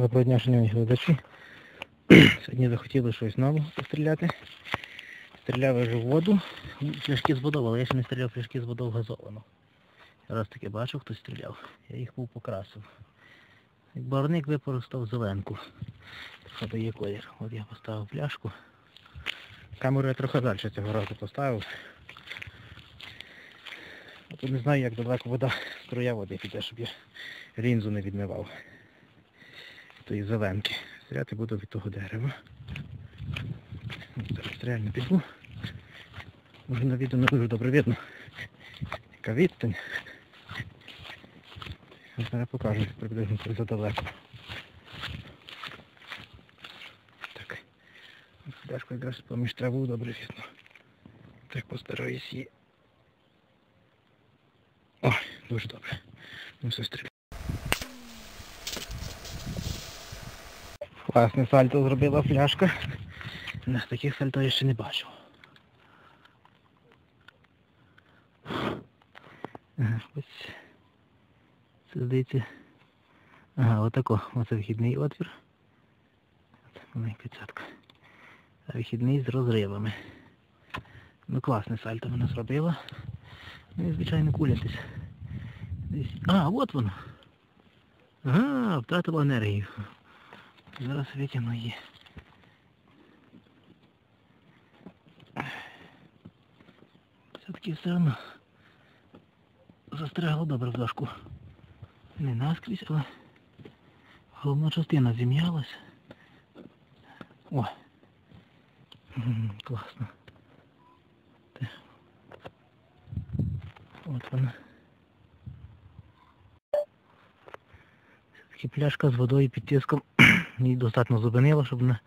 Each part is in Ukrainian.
Доброго дня, шановні глядачі. Сьогодні захотіли щось нового постріляти. Стріляв вже в воду. Пляшки з водою, але я ще не стріляв пляшки з водою газовану. Раз таки бачив, хтось стріляв. Я їх був покрасив. Як барвник використав зеленку. Трохи дає колір. От я поставив пляшку. Камеру я трохи далі цього разу поставив. Тут не знаю, як далеко вода струя води піде, щоб я лінзу не відмивав. Тої зеленки. Стріляти буду від того дерева. Зараз реально піду. Може на відео не дуже добре видно. Яка відстань. Зараз покажу приблизно задалеко. Так. Дашко якраз поміж траву добре видно. Так постараюсь її. Ой, дуже добре. Ну все. Класне сальто зробила пляшка. Не, таких сальто я ще не бачив. Ага, ось. Це здається. Ага, отако. Оце вхідний отвір. От Маленька цятка. А вихідний з розривами. Ну класне сальто вона зробила. Ну і звичайно кулятись. Десь. А, от воно. Ага, втратила енергію. Зараз витягну її. Все-таки все одно застрягло добре в дошку. Не наскрізь, але головна частина зім'ялась. О! М, Класно. Те. От вона. Все-таки пляшка з водою під тиском її достатньо зупинила, щоб вона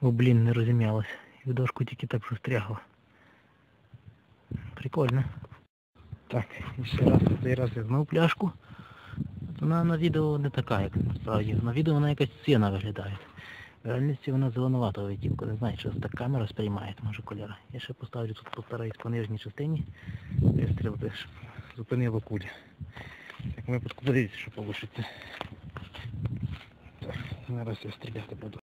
в блін не розім'ялась. І в дошку тільки так застрягла. Прикольно. Так, і ще раз цей раз я знову пляшку. Вона на відео не така, як насправді. На відео вона якась ціна виглядає. В реальності вона зеленуватого відтінку. Не знаю, чи так камера сприймає, може кольори. Я ще поставлю тут постараюсь по нижній частині вистрілити, щоб зупинило кулі. Як ми подивіться, що вийде. Зараз я стріляти буду.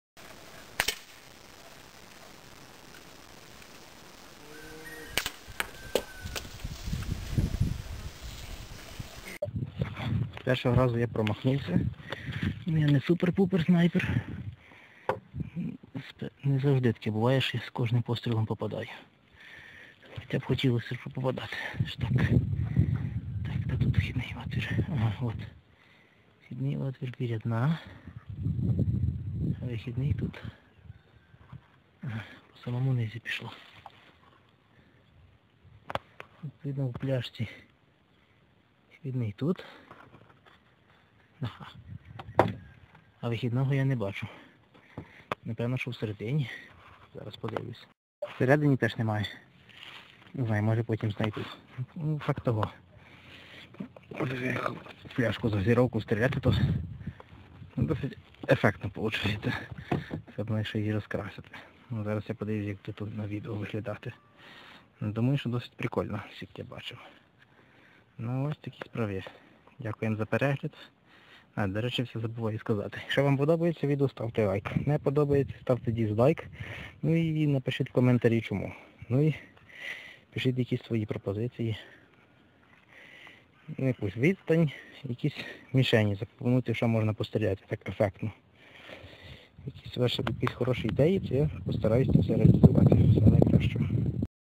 Першого разу я промахнувся. Ну, Я не супер-пупер снайпер. Не завжди таке буває, що я з кожним пострілом попадаю. Хоча б хотілося попадати. Аж так. Де тут вхідний отвір? Ага, от. Вхідний отвір біля дна. Вихідний тут. По самому низі пішло. Видно в пляшці. Вхідний тут. Ага. А вихідного я не бачу. Напевно, що всередині. Зараз подивлюсь. Всередині теж немає. Не знаю, може потім знайти. Ну, факт того. Може пляшку з газіровку стріляти, то ну, досить ефектно виходить. Все одно ще її розкрасити. Ну, зараз я подивлюсь, як тут на відео виглядати. Ну, Думаю, що досить прикольно, скільки я бачив. Ну ось такі справи. Дякуємо за перегляд. А, до речі, все забуваю сказати. Якщо вам подобається відео, ставте лайк. Не подобається, ставте дізлайк. Ну і напишіть в коментарі чому. Ну і пишіть якісь свої пропозиції. Ну, якусь відстань, якісь мішені. Запропонуйте, що можна постріляти так ефектно. Якісь ваші якісь хороші ідеї, то я постараюся це реалізувати.